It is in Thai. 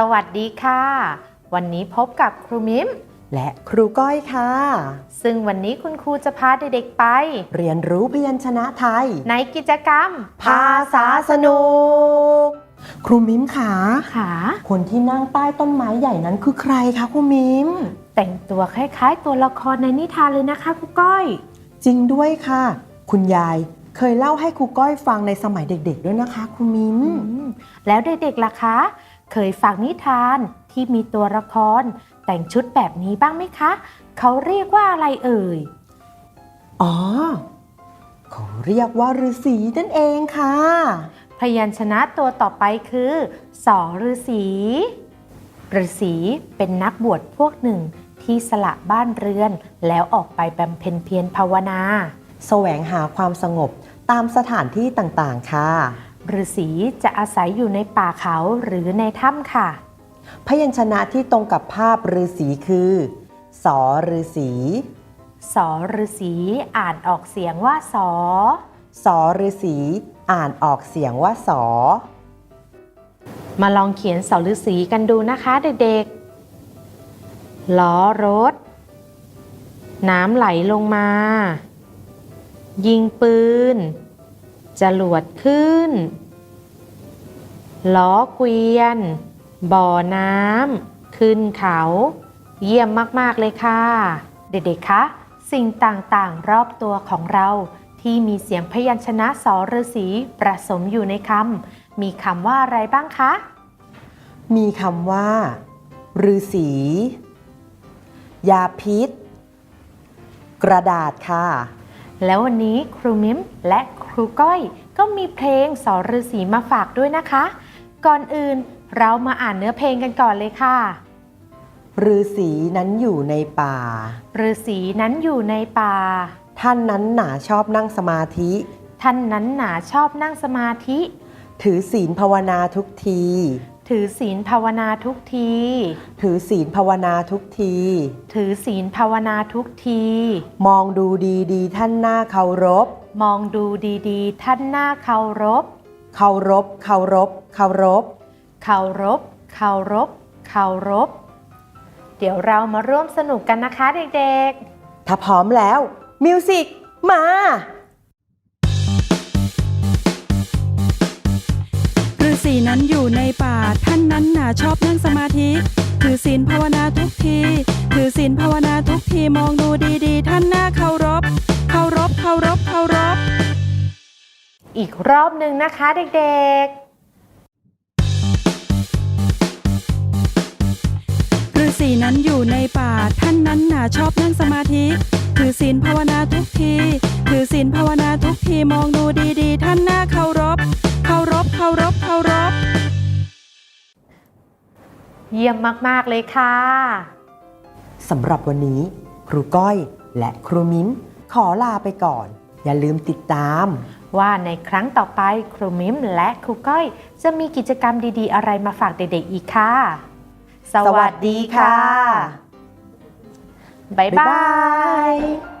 สวัสดีค่ะ วันนี้พบกับครูมิมและครูก้อยค่ะ ซึ่งวันนี้คุณครูจะพาเด็กๆไป เรียนรู้พยัญชนะไทย ในกิจกรรม ภาษาสนุก ครูมิมขาขาคนที่นั่งใต้ต้นไม้ใหญ่นั้นคือใครคะครูมิม แต่งตัวคล้ายๆ ตัวละครในนิทานเลยนะคะครูก้อย จริงด้วยค่ะ คุณยายเคยเล่าให้ครูก้อยฟังในสมัยเด็กๆด้วยนะคะครูมิมอืมแล้วเด็กๆล่ะคะ เคยฟังนิทานที่มีตัวละคร แต่งชุดแบบนี้บ้างไหมคะ เขาเรียกว่าอะไรเอ่ย อ๋อ เขาเรียกว่าฤาษีนั่นเองค่ะ พยัญชนะตัวต่อไปคือสอฤาษีฤาษีเป็นนักบวชพวกหนึ่งที่สละบ้านเรือน แล้วออกไปบำเพ็ญเพียรภาวนา แสวงหาความสงบตามสถานที่ต่างๆ ค่ะ ฤาษีจะอาศัยอยู่ในป่าเขาหรือในถ้ำค่ะ พยัญชนะที่ตรงกับภาพฤาษีคือสอฤาษีสอฤาษีอ่านออกเสียงว่าสอสอฤาษีอ่านออกเสียงว่าสอ มาลองเขียนสอฤาษีกันดูนะคะเด็กๆล้อรถ น้ำไหลลงมา ยิงปืน จรวดขึ้น ล้อเกวียน บ่อน้ำ ขึ้นเขา เยี่ยมมาก ๆ เลยค่ะ เด็ก ๆ คะ สิ่งต่าง ๆ รอบตัวของเราที่มีเสียงพยัญชนะสอฤษีประสมอยู่ในคำ มีคำว่าอะไรบ้างคะ มีคำว่าฤาษียาพิษ กระดาษค่ะ แล้ววันนี้ครูมิมและครูก้อยก็มีเพลงสอฤาษีมาฝากด้วยนะคะ ก่อนอื่นเรามาอ่านเนื้อเพลงกันก่อนเลยค่ะฤาษีนั้นอยู่ในป่าฤาษีนั้นอยู่ในป่า ท่านนั้นหนาชอบนั่งสมาธิ ท่านนั้นหนาชอบนั่งสมาธิ ถือศีลภาวนาทุกที ถือศีลภาวนาทุกที ถือศีลภาวนาทุกที ถือศีลภาวนาทุกที มองดูดีๆ ท่านหน้าเคารพ มองดูดีๆ ท่านหน้าเคารพ เคารพ เคารพ เคารพ เคารพ เคารพ เคารพ เดี๋ยวเรามาร่วมสนุกกันนะคะเด็กๆ ถ้าพร้อมแล้ว มิวสิกมา ษีนั้นอยู่ในป่า ท่านนั้นหนาชอบนั่งสมาธิ ถือศีลภาวนาทุกที ถือศีลภาวนาทุกทีมองดูดีๆ ท่านหน้าเคารพ เคารพ เคารพ เคารพ อีกรอบหนึ่งนะคะเด็กฤาษีนั้นอยู่ในป่า ท่านนั้นหนาชอบนั่งสมาธิ ถือศีลภาวนาทุกที ถือศีลภาวนาทุกทีมองดูดี เยี่ยมมาก ๆ เลยค่ะ สำหรับวันนี้ ครูก้อยและครูมิ้มขอลาไปก่อน อย่าลืมติดตาม ว่าในครั้งต่อไปครูมิมและครูก้อย จะมีกิจกรรมดี ๆ อะไรมาฝากเด็ก ๆ อีกค่ะ สวัสดีค่ะ บ๊ายบ๊ายบาบายย